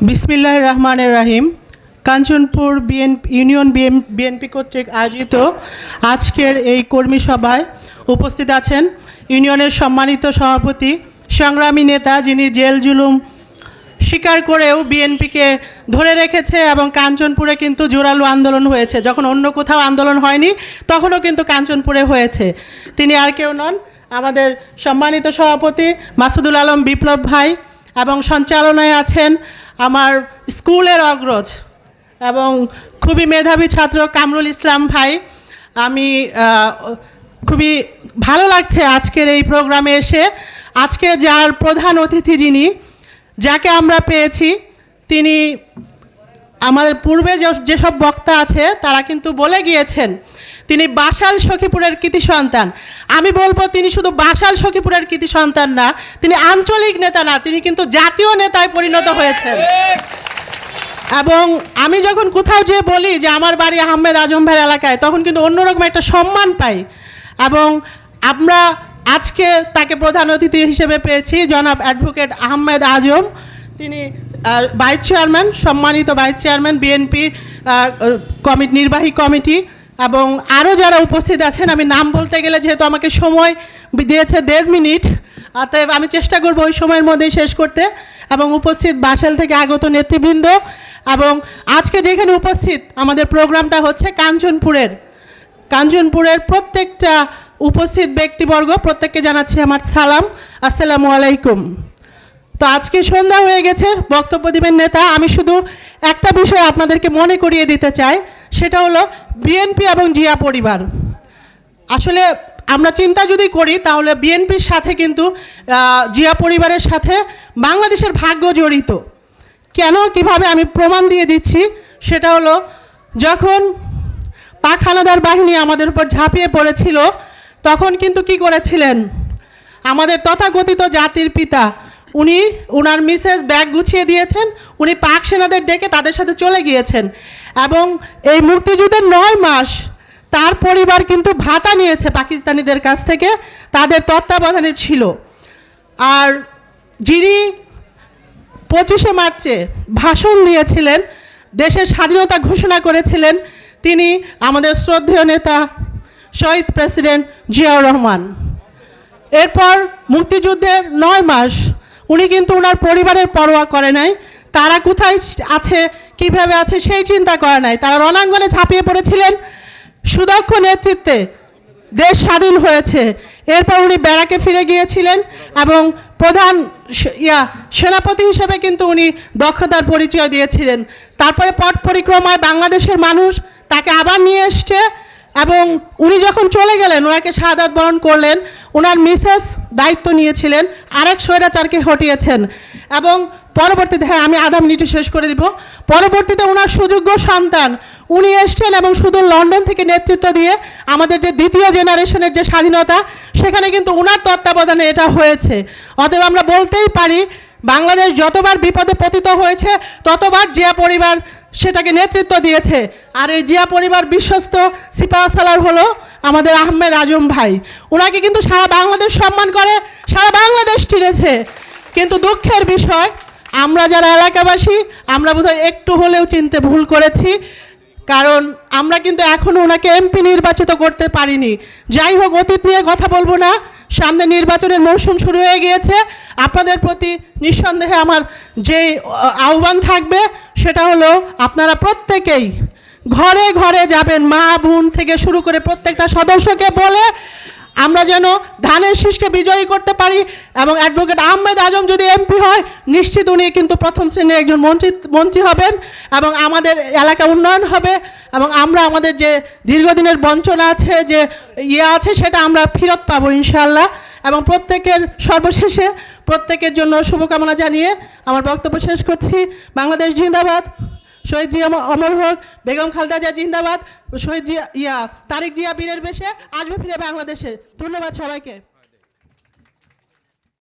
বিসমিল্লাহ রহমানের রাহিম। কাঞ্চনপুর বিএন, ইউনিয়ন বিএনপি কর্তৃক আয়োজিত আজকের এই কর্মী সভায় উপস্থিত আছেন ইউনিয়নের সম্মানিত সভাপতি, সংগ্রামী নেতা যিনি জেল জুলুম স্বীকার করেও বিএনপিকে ধরে রেখেছে এবং কাঞ্চনপুরে কিন্তু জোরালো আন্দোলন হয়েছে। যখন অন্য কোথাও আন্দোলন হয়নি, তখনও কিন্তু কাঞ্চনপুরে হয়েছে। তিনি আর কেউ নন। আমাদের সম্মানিত সভাপতি মাসুদুল আলম বিপ্লব ভাই এবং সঞ্চালনায় আছেন আমার স্কুলের অগ্রজ এবং খুবই মেধাবী ছাত্র কামরুল ইসলাম ভাই। আমি খুবই ভালো লাগছে আজকের এই প্রোগ্রামে এসে। আজকে যার প্রধান অতিথি যিনি, যাকে আমরা পেয়েছি, তিনি আমাদের পূর্বে যেসব বক্তা আছে, তারা কিন্তু বলে গিয়েছেন, তিনি বাসাল সখীপুরের কৃতি সন্তান। আমি বলব, তিনি শুধু বাসাল সখীপুরের কৃতি সন্তান না, তিনি আঞ্চলিক নেতা না, তিনি কিন্তু জাতীয় নেতায় পরিণত হয়েছেন। এবং আমি যখন কোথাও যেয়ে বলি যে, আমার বাড়ি আহমেদ আজম ভাইয়ের এলাকায় তখন কিন্তু অন্যরকম একটা সম্মান পাই। এবং আমরা আজকে তাকে প্রধান অতিথি হিসেবে পেয়েছি, জনাব অ্যাডভোকেট আহমেদ আজম। তিনি ভাইস চেয়ারম্যান, সম্মানিত ভাইস চেয়ারম্যান বিএনপি কমিটি, নির্বাহী কমিটি, এবং আরও যারা উপস্থিত আছেন, আমি নাম বলতে গেলে যেহেতু আমাকে সময় দিয়েছে দেড় মিনিট, অতএব আমি চেষ্টা করব ওই সময়ের মধ্যেই শেষ করতে, এবং উপস্থিত বাসাল থেকে আগত নেতৃবৃন্দ, এবং আজকে যেখানে উপস্থিত, আমাদের প্রোগ্রামটা হচ্ছে কাঞ্চনপুরের। কাঞ্চনপুরের প্রত্যেকটা উপস্থিত ব্যক্তিবর্গ, প্রত্যেককে জানাচ্ছি আমার সালাম। আসসালামু আলাইকুম। তো আজকে সন্ধ্যা হয়ে গেছে, বক্তব্য দিবেন নেতা। আমি শুধু একটা বিষয় আপনাদেরকে মনে করিয়ে দিতে চাই, সেটা হলো বিএনপি এবং জিয়া পরিবার। আসলে আমরা চিন্তা যদি করি, তাহলে বিএনপির সাথে কিন্তু জিয়া পরিবারের সাথে বাংলাদেশের ভাগ্য জড়িত। কেন, কীভাবে আমি প্রমাণ দিয়ে দিচ্ছি, সেটা হলো যখন পাক হানাদার বাহিনী আমাদের উপর ঝাঁপিয়ে পড়েছিল, তখন কিন্তু কি করেছিলেন? আমাদের তথাকথিত জাতির পিতা উনি ওনার মিসেস ব্যাগ গুছিয়ে দিয়েছেন, উনি পাক সেনাদের ডেকে তাদের সাথে চলে গিয়েছেন। এবং এই মুক্তিযুদ্ধের নয় মাস তার পরিবার কিন্তু ভাতা নিয়েছে পাকিস্তানিদের কাছ থেকে, তাদের তত্ত্বাবধানে ছিল। আর যিনি পঁচিশে মার্চে ভাষণ দিয়েছিলেন, দেশের স্বাধীনতা ঘোষণা করেছিলেন, তিনি আমাদের শ্রদ্ধেয় নেতা, শহীদ প্রেসিডেন্ট জিয়াউর রহমান। এরপর মুক্তিযুদ্ধের নয় মাস উনি কিন্তু ওনার পরিবারের পরোয়া করে নাই। তারা কোথায় আছে, কীভাবে আছে সেই চিন্তা করে নাই। তারা রণাঙ্গনে ঝাঁপিয়ে পড়েছিলেন সুদক্ষ নেতৃত্বে। দেশ স্বাধীন হয়েছে। এরপর উনি ব্যারাকে ফিরে গিয়েছিলেন এবং প্রধান ইয়া সেনাপতি হিসেবে কিন্তু উনি দক্ষতার পরিচয় দিয়েছিলেন। তারপরে পট পরিক্রমায় বাংলাদেশের মানুষ তাকে আবার নিয়ে এসছে। এবং উনি যখন চলে গেলেন, ওনাকে শাহাদাত বরণ করলেন, ওনার মিসেস দায়িত্ব নিয়েছিলেন, আরেক স্বৈরাচারকে হটিয়েছেন। এবং পরবর্তীতে হ্যাঁ আমি আধা মিনিটে শেষ করে দিব। পরবর্তীতে ওনার সুযোগ্য সন্তান, উনি এসছেন এবং শুধু লন্ডন থেকে নেতৃত্ব দিয়ে আমাদের যে দ্বিতীয় জেনারেশনের যে স্বাধীনতা, সেখানে কিন্তু ওনার তত্ত্বাবধানে এটা হয়েছে। অতএব আমরা বলতেই পারি বাংলাদেশ যতবার বিপদে পতিত হয়েছে, ততবার জিয়া পরিবার সেটাকে নেতৃত্ব দিয়েছে। আর এই জিয়া পরিবার বিশ্বস্ত সিপাহসালার হলো আমাদের আহমেদ আজম ভাই। ওনাকে কিন্তু সারা বাংলাদেশ সম্মান করে, সারা বাংলাদেশ চিনেছে। কিন্তু দুঃখের বিষয়, আমরা যারা এলাকাবাসী, আমরা বোধহয় একটু হলেও চিনতে ভুল করেছি। কারণ আমরা কিন্তু এখনও ওনাকে এমপি নির্বাচিত করতে পারিনি। যাই হোক, অতীত নিয়ে কথা বলব না। সামনে নির্বাচনের মৌসুম শুরু হয়ে গিয়েছে। আপনাদের প্রতি নিঃসন্দেহে আমার যে আহ্বান থাকবে, সেটা হলো আপনারা প্রত্যেকেই ঘরে ঘরে যাবেন। মা, বোন থেকে শুরু করে প্রত্যেকটা সদস্যকে বলে আমরা যেন ধানের শীষকে বিজয়ী করতে পারি এবং অ্যাডভোকেট আহমেদ আজম যদি এমপি হয়, নিশ্চিত উনি কিন্তু প্রথম শ্রেণির একজন মন্ত্রী মন্ত্রী হবেন এবং আমাদের এলাকা উন্নয়ন হবে এবং আমরা আমাদের যে দীর্ঘদিনের বঞ্চনা আছে, যে ইয়ে আছে, সেটা আমরা ফেরত পাবো ইনশাল্লাহ এবং প্রত্যেকের সর্বশেষে প্রত্যেকের জন্য শুভকামনা জানিয়ে আমার বক্তব্য শেষ করছি। বাংলাদেশ জিন্দাবাদ। শহীদ জিয়া অমর হোক, বেগম খালদা জিয়া জিন্দাবাদ, শহীদ জিয়া ইয়া, তারিক জিয়া বীরের বেশে আসবে ফিরে বাংলাদেশে। ধন্যবাদ সবাইকে।